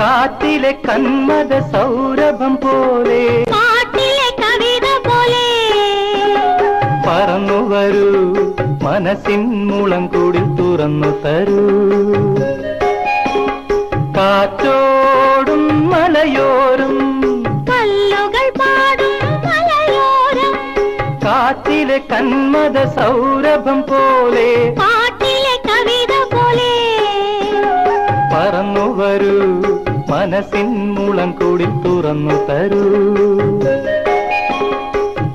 കാറ്റിലെ കന്മത സൗരഭം പോലെ പാട്ടിലെ കവിത പോലെ. പറന്നു വരൂ മനസ്സിൻ മുളം കൂടി തുറന്നു തരൂ. കാറ്റോടും മലയോരും കല്ലുകൾ പാടും മലയോരം. കാറ്റിലെ കന്മത സൗരഭം പോലെ മനസ്സിൻ മുളം കൂടി തുറന്നു തരൂ.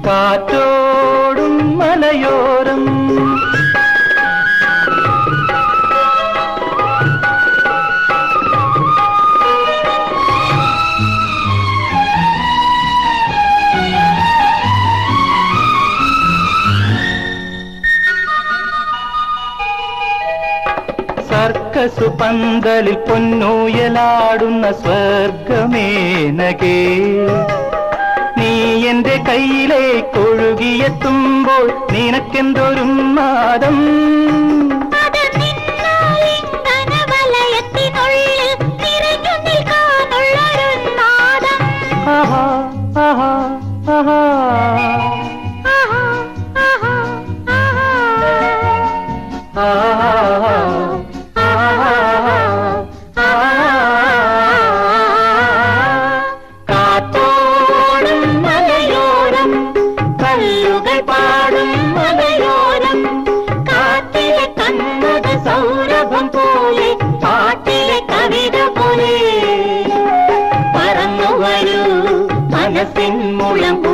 കാറ്റോടും മലയോരം സർക്കസു പന്തലിൽ പൊന്നൂയലാടുന്ന സ്വർഗമേനകേ നീ എന്റെ കയ്യിലേക്കൊഴുകിയെത്തുമ്പോൾ നിനക്കെന്തൊരു നാദം അത് നിന്നാലിംഗന വലയത്തിനുള്ളിൽ നിറഞ്ഞു നിൽക്കാനുള്ളൊരു നാദം ആഹാ ആഹാ ആഹാ ആഹാ, മനസ്സിൻ മുളം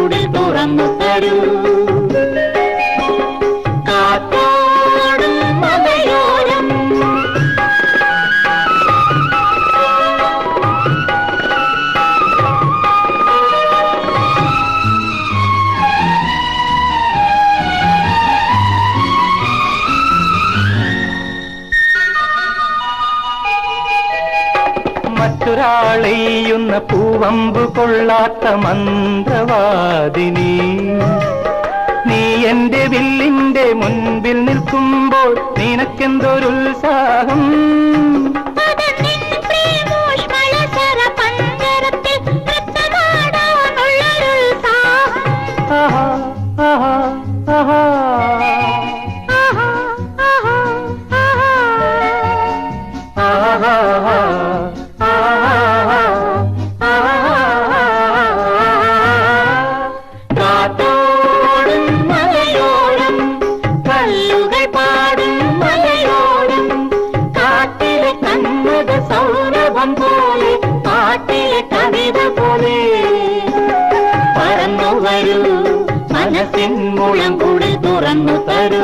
മറ്റൊരാളെയ്യുന്ന പൂവമ്പ് കൊള്ളാത്ത മന്ത്രവാദിനി. നീ എന്റെ വില്ലിന്റെ മുൻപിൽ നിൽക്കുമ്പോൾ നിനക്കെന്തൊരുത്സാഹം ആഹാ ആഹാ പ്രേമോഷ്മള கூழங்குடி துறந்து தரு